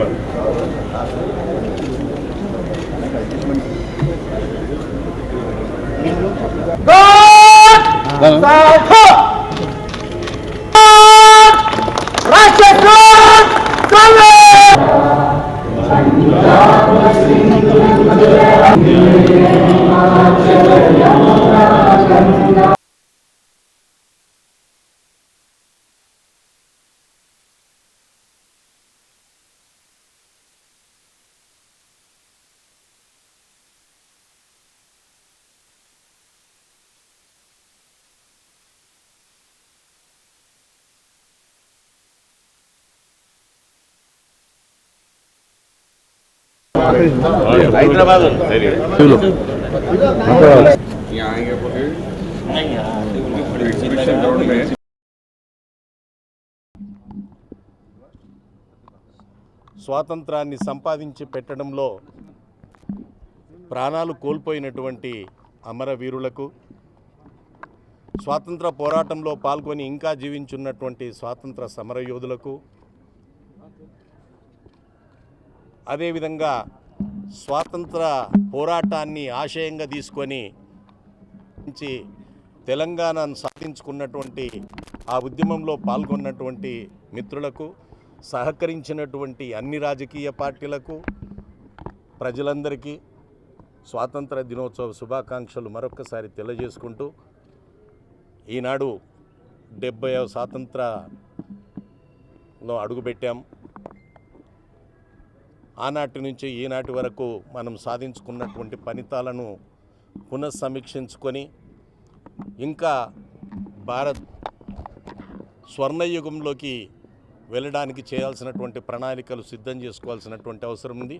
cảm ơn Vâng. Sao không? Hyderabad స్వాతంత్రాన్ని సంపాదించి పెట్టడంలో ప్రాణాలు కోల్పోయినటువంటి అమరవీరులకు స్వాతంత్ర పోరాటంలో పాల్గొని ఇంకా జీవించున్నటువంటి స్వాతంత్ర సమరయోధులకు అదేవిధంగా స్వాతంత్ర పోరాటాన్ని ఆశయంగా తీసుకొని తెలంగాణను సాధించుకున్నటువంటి ఆ ఉద్యమంలో పాల్గొన్నటువంటి మిత్రులకు సహకరించినటువంటి అన్ని రాజకీయ పార్టీలకు ప్రజలందరికీ స్వాతంత్ర దినోత్సవ శుభాకాంక్షలు మరొక్కసారి తెలియజేసుకుంటూ ఈనాడు డెబ్బై స్వాతంత్రలో అడుగుపెట్టాం. ఆనాటి నుంచి ఈనాటి వరకు మనం సాధించుకున్నటువంటి ఫలితాలను పునఃసమీక్షించుకొని ఇంకా భారత్ స్వర్ణయుగంలోకి వెళ్ళడానికి చేయాల్సినటువంటి ప్రణాళికలు సిద్ధం చేసుకోవాల్సినటువంటి అవసరం ఉంది.